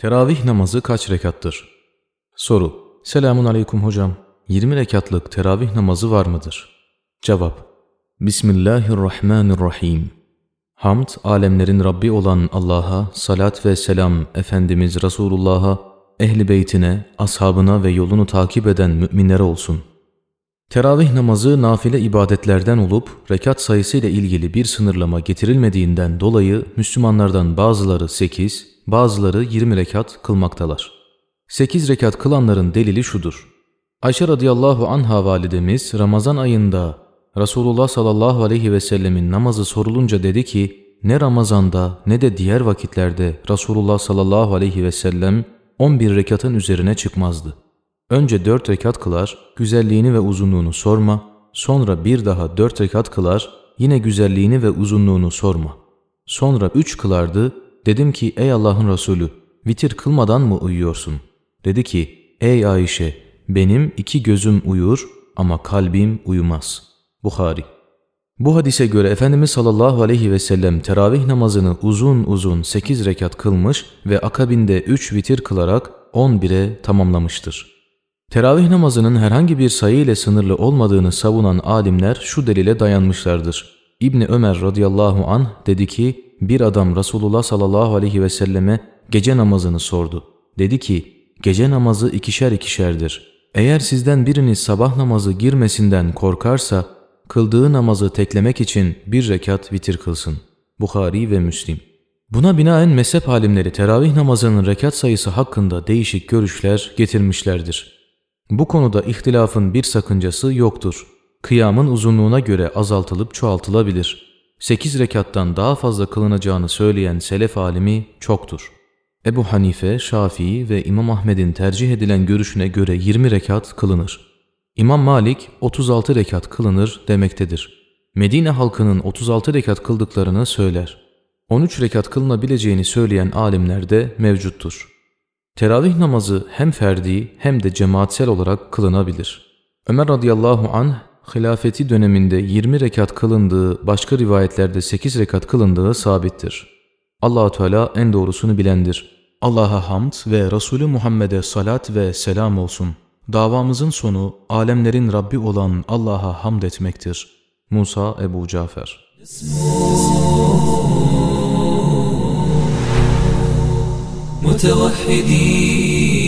Teravih namazı kaç rekattır? Soru. Selamun aleyküm hocam. 20 rekatlık teravih namazı var mıdır? Cevap. Bismillahirrahmanirrahim. Hamd, alemlerin Rabbi olan Allah'a, salat ve selam Efendimiz Resulullah'a, ehli beytine, ashabına ve yolunu takip eden müminlere olsun. Teravih namazı nafile ibadetlerden olup rekat sayısı ile ilgili bir sınırlama getirilmediğinden dolayı Müslümanlardan bazıları 8, bazıları 20 rekat kılmaktalar. 8 rekat kılanların delili şudur. Ayşe radıyallahu anha validemiz Ramazan ayında Resulullah sallallahu aleyhi ve sellemin namazı sorulunca dedi ki ne Ramazan'da ne de diğer vakitlerde Resulullah sallallahu aleyhi ve sellem 11 rekatın üzerine çıkmazdı. Önce dört rekat kılar, güzelliğini ve uzunluğunu sorma, sonra bir daha dört rekat kılar, yine güzelliğini ve uzunluğunu sorma. Sonra üç kılardı, dedim ki ey Allah'ın Resulü, vitir kılmadan mı uyuyorsun? Dedi ki, ey Ayşe, benim iki gözüm uyur ama kalbim uyumaz. Bukhari bu hadise göre Efendimiz sallallahu aleyhi ve sellem teravih namazını uzun uzun 8 rekat kılmış ve akabinde 3 vitir kılarak 11'e tamamlamıştır. Teravih namazının herhangi bir sayı ile sınırlı olmadığını savunan alimler şu delile dayanmışlardır. İbni Ömer radıyallahu anh dedi ki bir adam Resulullah sallallahu aleyhi ve selleme gece namazını sordu. Dedi ki gece namazı ikişer ikişerdir. Eğer sizden biriniz sabah namazı girmesinden korkarsa kıldığı namazı teklemek için bir rekat vitir kılsın. Bukhari ve Müslim. Buna binaen mezhep alimleri teravih namazının rekat sayısı hakkında değişik görüşler getirmişlerdir. Bu konuda ihtilafın bir sakıncası yoktur. Kıyamın uzunluğuna göre azaltılıp çoğaltılabilir. 8 rekattan daha fazla kılınacağını söyleyen selef alimi çoktur. Ebu Hanife, Şafii ve İmam Ahmed'in tercih edilen görüşüne göre 20 rekat kılınır. İmam Malik 36 rekat kılınır demektedir. Medine halkının 36 rekat kıldıklarını söyler. 13 rekat kılınabileceğini söyleyen alimler de mevcuttur. Teravih namazı hem ferdi hem de cemaatsel olarak kılınabilir. Ömer radıyallahu anh hilafeti döneminde 20 rekat kılındığı, başka rivayetlerde 8 rekat kılındığı sabittir. Allahu Teala en doğrusunu bilendir. Allah'a hamd ve Resulü Muhammed'e salat ve selam olsun. Davamızın sonu alemlerin Rabbi olan Allah'a hamd etmektir. Musa Ebu Cafer متوحدين